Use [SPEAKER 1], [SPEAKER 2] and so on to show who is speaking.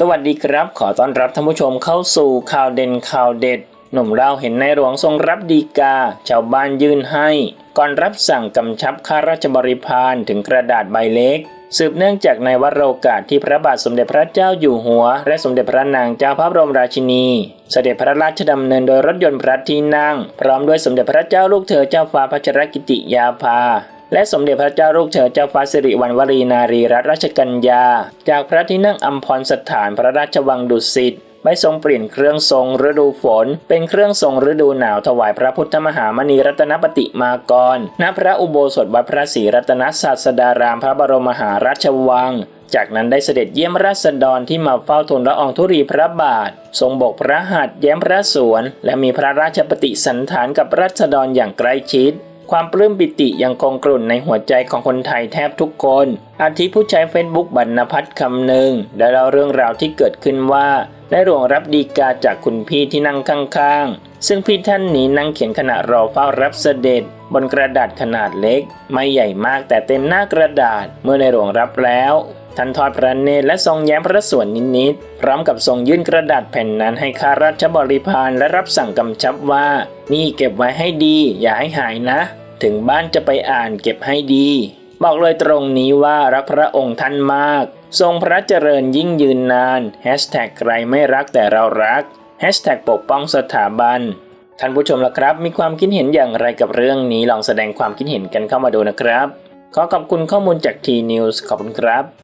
[SPEAKER 1] สวัสดีครับ ขอต้อนรับท่านผู้ชมเข้าสู่ข่าวเด่นข่าวเด็ด หนุ่มเราเห็นในหลวงทรงรับดีกา ชาวบ้านยื่นให้ ก่อนรับสั่งกำชับข้าราชบริพารถึงกระดาษใบเล็ก สืบเนื่องจากในวัดโรกาสที่พระบาทสมเด็จพระเจ้าอยู่หัว และสมเด็จพระนางเจ้าพระบรมราชินี เสด็จพระราชดำเนินโดยรถยนต์พระที่นั่ง พร้อมด้วยสมเด็จพระเจ้าลูกเธอเจ้าฟ้าพัชรกิติยาภา และสมเด็จพระเจ้าลูกเธอเจ้าฟ้าสิริวัณวรีนารีรัตนราชกัญญา จากพระที่นั่งอัมพรสถานพระราชวังดุสิตไม่ทรงเปลี่ยนเครื่องทรงฤดูฝน เป็นเครื่องทรงฤดูหนาวถวายพระพุทธมหามณีรัตนปฏิมากร ณ พระอุโบสถวัดพระศรีรัตนศาสดารามพระบรมมหาราชวัง จากนั้นได้เสด็จเยี่ยมราษฎรที่มาเฝ้าทูลละอองธุรีพระบาท ทรงบกพระหัตถ์แย้มพระสวน และมีพระราชปฏิสันถานกับราษฎรอย่างใกล้ชิด ความปลื้มปิติยังคงกลุ่นในหัวใจของคนไทยแทบทุกคน อาทิผู้ใช้เฟซบุ๊กบรรณพัฒน์คำหนึ่งได้เล่าเรื่องราวที่เกิดขึ้นว่า ได้หลวงรับดีกาจากคุณพี่ที่นั่งข้างๆ ซึ่งพี่ท่านนี้นั่งเขียนขณะรอเฝ้ารับเสด็จ บนกระดาษขนาดเล็ก ไม่ใหญ่มากแต่เต็มหน้ากระดาษเมื่อในหลวงรับแล้วท่านทอดพระเนตรและทรงแย้มพระส่วนนิดๆ พร้อมกับทรงยื่นกระดาษแผ่นนั้นให้ข้าราชบริพารและรับสั่งกำชับว่า นี่เก็บไว้ให้ดี อย่าให้หายนะ ถึงบ้านจะไปอ่านเก็บให้ดี บอกเลยตรงนี้ว่ารักพระองค์ท่านมาก ทรงพระเจริญยิ่งยืนนานแฮชแท็กใครไม่รักแต่เรารักแฮชแท็กปกป้องสถาบันท่านผู้ชมล่ะครับ มีความคิดเห็นอย่างไรกับเรื่องนี้ลองแสดงความคิดเห็นกันเข้ามาดูนะครับ ขอขอบคุณข้อมูลจากทีนิวส์ขอบคุณครับ